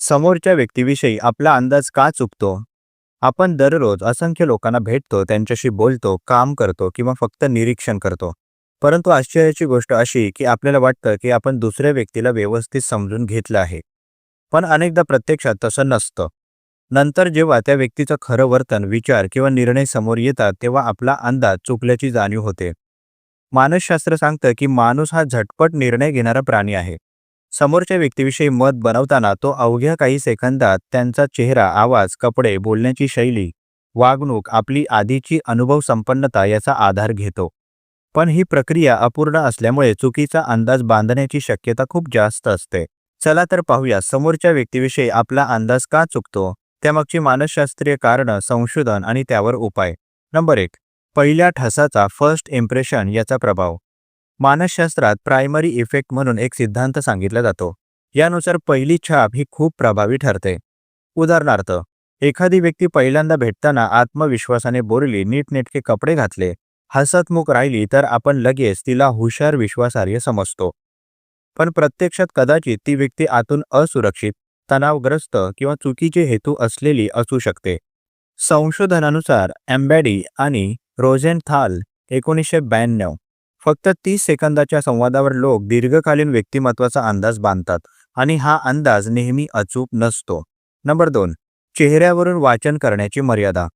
समोरच्या व्यक्तीविषयी आपला अंदाज का चुकतो? आपण दररोज असंख्य लोकांना भेटतो त्यांच्याशी बोलतो काम करतो किंवा फक्त निरीक्षण करतो. परंतु आश्चर्याची गोष्ट अशी की आपल्याला वाटतं की आपण दुसऱ्या व्यक्तीला व्यवस्थित समजून घेतलं आहे. पण अनेकदा प्रत्यक्षात तसं नसतं. नंतर जेव्हा त्या व्यक्तीचं खरं वर्तन विचार किंवा निर्णय समोर येतात तेव्हा आपला अंदाज चुकल्याची जाणीव होते. मानसशास्त्र सांगतं की माणूस हा झटपट निर्णय घेणारा प्राणी आहे. समोरच्या व्यक्तीविषयी मत बनवताना तो अवघ्या काही सेकंदात त्यांचा चेहरा आवाज कपडे बोलण्याची शैली वागणूक आपली आधीची अनुभव संपन्नता याचा आधार घेतो. पण ही प्रक्रिया अपूर्ण असल्यामुळे चुकीचा अंदाज बांधण्याची शक्यता खूप जास्त असते. चला तर पाहूया समोरच्या व्यक्तीविषयी आपला अंदाज का चुकतो? त्यामागची मानसशास्त्रीय कारणं संशोधन आणि त्यावर उपाय. नंबर एक पहिल्या ठसाचा फर्स्ट इम्प्रेशन याचा प्रभाव. मानसशास्त्रात प्रायमरी इफेक्ट म्हणून एक सिद्धांत सांगितला जातो. यानुसार पहिली छाप ही खूप प्रभावी ठरते. उदाहरणार्थ एखादी व्यक्ती पहिल्यांदा भेटताना आत्मविश्वासाने बोलली नीटनेटके कपडे घातले हसतमुख राहिली तर आपण लगेच तिला हुशार विश्वासार्ह समजतो. पण प्रत्यक्षात कदाचित ती व्यक्ती आतून असुरक्षित तणावग्रस्त किंवा चुकीचे हेतू असलेली असू शकते. संशोधनानुसार एम्बॅडी आणि रोझेनथाल एकोणीसशे ब्याण्णव फक्त तीस सेकंदाच्या संवादावर लोक दीर्घकालीन व्यक्तिमत्वाचा अंदाज बांधतात आणि हा अंदाज नेहमी अचूक नसतो. नंबर दोन चेहऱ्यावरून वाचन करण्याची मर्यादा.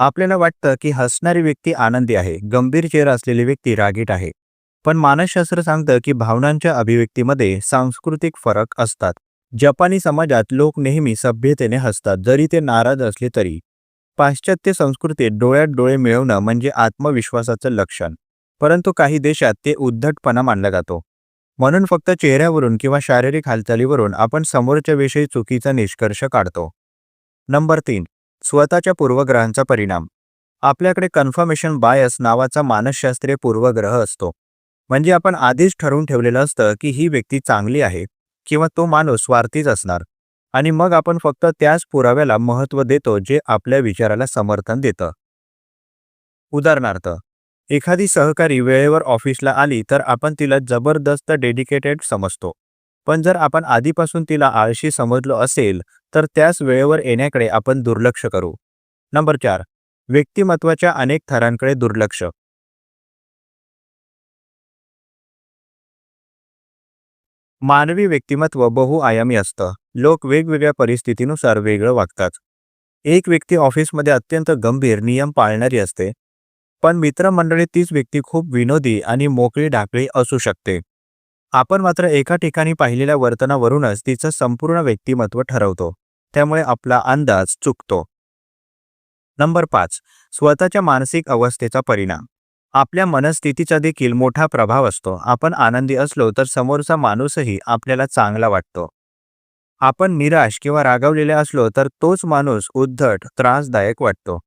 आपल्याला वाटतं की हसणारी व्यक्ती आनंदी आहे गंभीर चेहरा असलेली व्यक्ती रागीट आहे. पण मानसशास्त्र सांगतं की भावनांच्या अभिव्यक्तीमध्ये सांस्कृतिक फरक असतात. जपानी समाजात लोक नेहमी सभ्यतेने हसतात जरी ते नाराज असले तरी. पाश्चात्य संस्कृतीत डोळ्यात डोळे मिळवणं म्हणजे आत्मविश्वासाचं लक्षण. परंतु काही देशात ते उद्धटपणा मानला जातो. म्हणून फक्त चेहऱ्यावरून किंवा शारीरिक हालचालीवरून आपण समोरच्याविषयी चुकीचा निष्कर्ष काढतो. नंबर तीन. स्वतःच्या पूर्वग्रहांचा परिणाम. आपल्याकडे कन्फर्मेशन बायस नावाचा मानसशास्त्रीय पूर्वग्रह असतो. म्हणजे आपण आधीच ठरवून ठेवलेलं असतं की ही व्यक्ती चांगली आहे किंवा तो माणूस स्वार्थीच असणार. आणि मग आपण फक्त त्याच पुराव्याला महत्त्व देतो जे आपल्या विचाराला समर्थन देतं. उदाहरणार्थ एखादी सहकारी वेळेवर ऑफिसला आली तर आपण तिला जबरदस्त डेडिकेटेड समजतो. पण जर आपण आधीपासून तिला आळशी समजलो असेल तर त्यास वेळेवर येण्याकडे आपण दुर्लक्ष करू. नंबर चार व्यक्तिमत्वाच्या अनेक थरांकडे दुर्लक्ष. मानवी व्यक्तिमत्व बहुआयामी असतं. लोक वेगवेगळ्या परिस्थितीनुसार वेगळं वागतात. एक व्यक्ती ऑफिसमध्ये अत्यंत गंभीर नियम पाळणारी असते. पण मित्रमंडळीत तीच व्यक्ती खूप विनोदी आणि मोकळी ढाकळी असू शकते. आपण मात्र एका ठिकाणी पाहिलेल्या वर्तनावरूनच तिचं संपूर्ण व्यक्तिमत्व ठरवतो. त्यामुळे आपला अंदाज चुकतो. नंबर पाच. स्वतःच्या मानसिक अवस्थेचा परिणाम. आपल्या मनस्थितीचा देखील मोठा प्रभाव असतो. आपण आनंदी असलो तर समोरचा माणूसही आपल्याला चांगला वाटतो. आपण निराश किंवा रागावलेले असलो तर तोच माणूस उद्धट त्रासदायक वाटतो.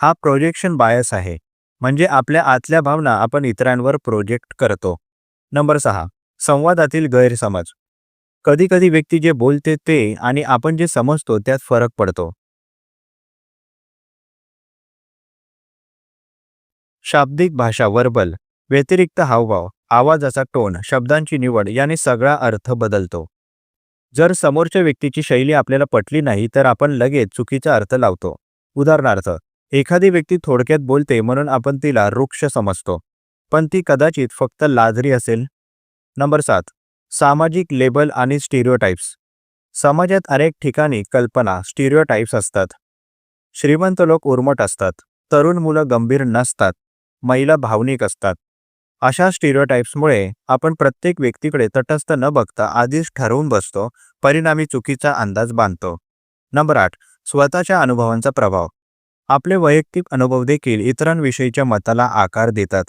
हा प्रोजेक्शन बायस आहे. म्हणजे आपल्या आतल्या भावना आपण इतरांवर प्रोजेक्ट करतो. नंबर सहा. संवादातील गैरसमज. कधीकधी व्यक्ती जे बोलते ते आणि आपण जे समजतो त्यात फरक पडतो. शाब्दिक भाषा वर्बल व्यतिरिक्त हावभाव. आवाजाचा टोन. शब्दांची निवड. याने सगळा अर्थ बदलतो. जर समोरच्या व्यक्तीची शैली आपल्याला पटली नाही तर आपण लगेच चुकीचा अर्थ लावतो. उदाहरणार्थ एखादी व्यक्ती थोडक्यात बोलते म्हणून आपण तिला वृक्ष समजतो. पण ती कदाचित फक्त लाजरी असेल? नंबर सात. सामाजिक लेबल आणि स्टिरिओटाईप्स समाजात अनेक ठिकाणी कल्पना स्टिरिओटाईप्स असतात. श्रीमंत लोक उर्मट असतात. तरुण मुलं गंभीर नसतात. महिला भावनिक असतात. अशा स्टिरिओटाईप्समुळे आपण प्रत्येक व्यक्तीकडे तटस्थ न बघता आधीच ठरवून बसतो परिणामी चुकीचा अंदाज बांधतो. नंबर आठ. स्वतःच्या अनुभवांचा प्रभाव. आपले वैयक्तिक अनुभव देखील इतरांविषयीच्या मताला आकार देतात.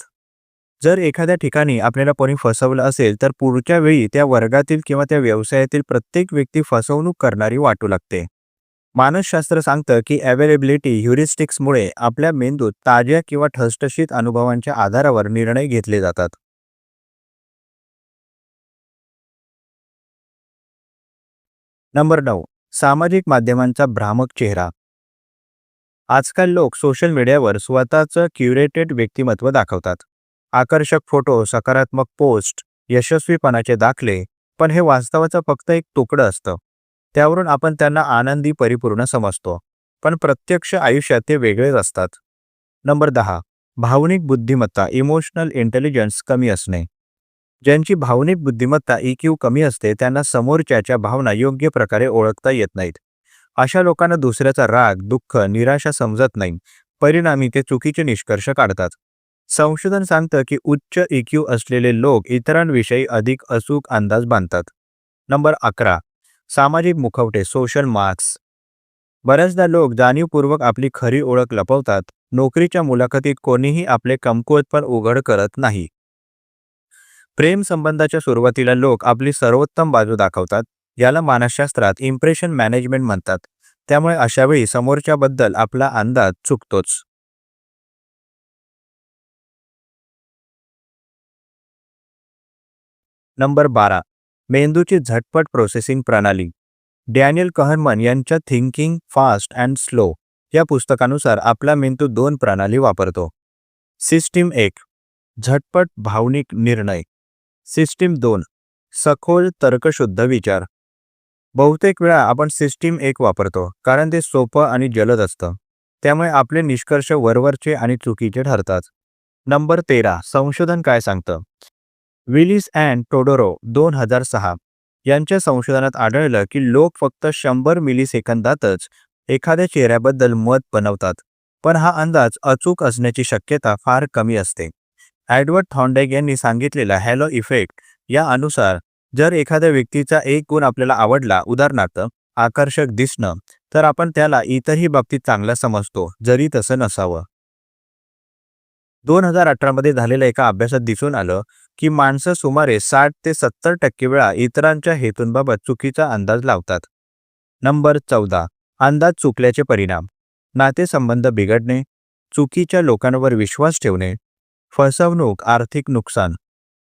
जर एखाद्या ठिकाणी आपल्याला कोणी फसवलं असेल तर पुढच्या वेळी त्या वर्गातील किंवा त्या व्यवसायातील प्रत्येक व्यक्ती फसवणूक करणारी वाटू लागते. मानसशास्त्र सांगतं की अवेलेबिलिटी ह्युरिस्टिक्समुळे आपल्या मेंदूत ताज्या किंवा ठसठशीत अनुभवांच्या आधारावर निर्णय घेतले जातात. नंबर नऊ. सामाजिक माध्यमांचा भ्रामक चेहरा. आजकाल लोक सोशल मीडियावर स्वतःचं क्युरेटेड व्यक्तिमत्व दाखवतात. आकर्षक फोटो सकारात्मक पोस्ट यशस्वीपणाचे दाखले पण हे वास्तवाचं फक्त एक तुकडं असतं. त्यावरून आपण त्यांना आनंदी परिपूर्ण समजतो. पण प्रत्यक्ष आयुष्यात ते वेगळेच असतात. नंबर दहा. भावनिक बुद्धिमत्ता इमोशनल इंटेलिजन्स कमी असणे. ज्यांची भावनिक बुद्धिमत्ता इक्यू कमी असते त्यांना समोरच्याच्या भावना योग्य प्रकारे ओळखता येत नाहीत. अशा लोकांना दुसऱ्याचा राग दुःख निराशा समजत नाही. परिणामी ते चुकीचे निष्कर्ष काढतात. संशोधन सांगतं की उच्च इक्यू असलेले लोक इतरांविषयी अधिक अचूक अंदाज बांधतात. नंबर अकरा. सामाजिक मुखवटे सोशल मार्क्स बऱ्याचदा लोक जाणीवपूर्वक आपली खरी ओळख लपवतात. नोकरीच्या मुलाखतीत कोणीही आपले कमकुवतपण उघड करत नाही. प्रेम संबंधाच्या सुरुवातीला लोक आपली सर्वोत्तम बाजू दाखवतात. याला मानसशास्त्रात इम्प्रेशन मॅनेजमेंट म्हणतात. त्यामुळे अशावेळी समोरच्याबद्दल आपला अंदाज चुकतोच. नंबर बारा. मेंदूची झटपट प्रोसेसिंग प्रणाली. डॅनियल कहनमन यांच्या थिंकिंग फास्ट अँड स्लो या पुस्तकानुसार आपला मेंदू दोन प्रणाली वापरतो. सिस्टीम एक झटपट भावनिक निर्णय. सिस्टीम दोन सखोल तर्कशुद्ध विचार. बहुतेक वेळा आपण सिस्टीम एक वापरतो कारण ते सोपं आणि जलद असतं. त्यामुळे आपले निष्कर्ष वरवरचे आणि चुकीचे ठरतात. नंबर तेरा संशोधन काय सांगतं? विलिस अँड टोडोरो दोन हजार सहा यांच्या संशोधनात आढळलं की लोक फक्त शंभर मिलीसेकंदातच एखाद्या चेहऱ्याबद्दल मत बनवतात पण हा अंदाज अचूक असण्याची शक्यता फार कमी असते. ॲडवर्ड थॉन्डेग यांनी सांगितलेला हॅलो इफेक्ट या अनुसार जर एखाद्या व्यक्तीचा एक गुण आपल्याला आवडला उदाहरणार्थ आकर्षक दिसणं तर आपण त्याला इतरही बाबतीत चांगला समजतो जरी तसं नसावं. दोन हजार अठरामध्ये झालेल्या एका अभ्यासात दिसून आलं की माणसं सुमारे साठ ते सत्तर टक्के वेळा इतरांच्या हेतूंबाबत चुकीचा अंदाज लावतात. नंबर चौदा. अंदाज चुकल्याचे परिणाम. नातेसंबंध बिघडणे चुकीच्या लोकांवर विश्वास ठेवणे फसवणूक आर्थिक नुकसान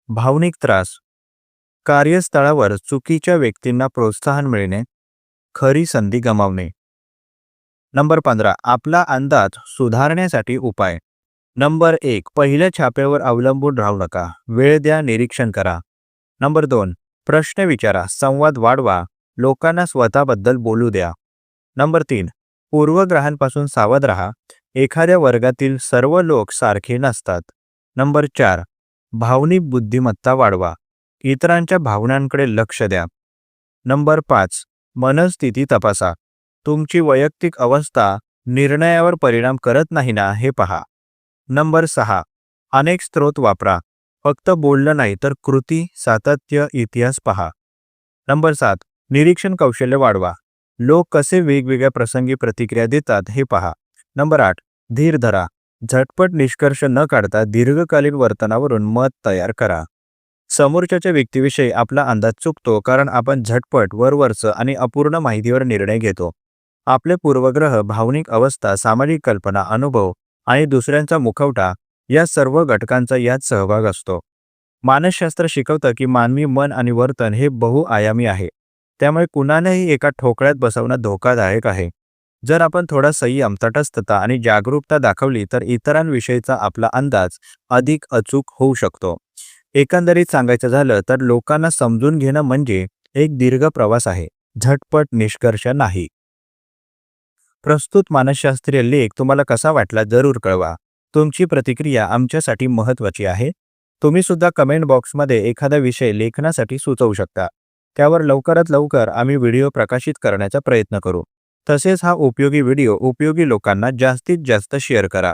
भावनिक त्रास कार्यस्थळावर चुकीच्या व्यक्तींना प्रोत्साहन मिळणे खरी संधी गमावणे. नंबर पंधरा आपला अंदाज सुधारण्यासाठी उपाय. नंबर एक पहिल्या छाप्यावर अवलंबून राहू नका. वेळ द्या निरीक्षण करा. नंबर दोन प्रश्न विचारा. संवाद वाढवा. लोकांना स्वतःबद्दल बोलू द्या. नंबर तीन पूर्वग्रहांपासून सावध राहा. एखाद्या वर्गातील सर्व लोक सारखे नसतात. नंबर चार भावनिक बुद्धिमत्ता वाढवा. इतरांच्या भावनांकडे लक्ष द्या. नंबर पाच. मनस्थिती तपासा. तुमची वैयक्तिक अवस्था निर्णयावर परिणाम करत नाही ना हे पहा. नंबर सहा. अनेक स्रोत वापरा. फक्त बोललं नाही तर कृती सातत्य इतिहास पहा. नंबर सात. निरीक्षण कौशल्य वाढवा. लोक कसे वेगवेगळ्या प्रसंगी प्रतिक्रिया देतात हे पहा. नंबर आठ. धीर धरा. झटपट निष्कर्ष न काढता दीर्घकालीन वर्तनावरून मत तयार करा. समोरच्याच्या व्यक्तीविषयी आपला अंदाज चुकतो कारण आपण झटपट वरवरचं आणि अपूर्ण माहितीवर निर्णय घेतो. आपले पूर्वग्रह भावनिक अवस्था सामाजिक कल्पना अनुभव आणि दुसऱ्यांचा मुखवटा या सर्व घटकांचा यात सहभाग असतो. मानसशास्त्र शिकवतं की मानवी मन आणि वर्तन हे बहुआयामी आहे. त्यामुळे कुणालाही एका ठोकळ्यात बसवणं धोकादायक आहे. जर आपण थोडा संयम तटस्थता आणि जागरूकता दाखवली तर इतरांविषयीचा आपला अंदाज अधिक अचूक होऊ शकतो. एकंदरीत सांगायचं झालं तर लोकांना समजून घेणं म्हणजे एक दीर्घ प्रवास आहे. झटपट निष्कर्ष नाही. प्रस्तुत मानसशास्त्रीय लेख तुम्हाला कसा वाटला जरूर कळवा. तुमची प्रतिक्रिया आमच्यासाठी महत्त्वाची आहे. तुम्ही सुद्धा कमेंट बॉक्समध्ये एखादा विषय लेखनासाठी सुचवू शकता. त्यावर लवकरात लवकर आम्ही व्हिडिओ प्रकाशित करण्याचा प्रयत्न करू. तसेच हा उपयोगी व्हिडिओ उपयोगी लोकांना जास्तीत जास्त शेअर करा.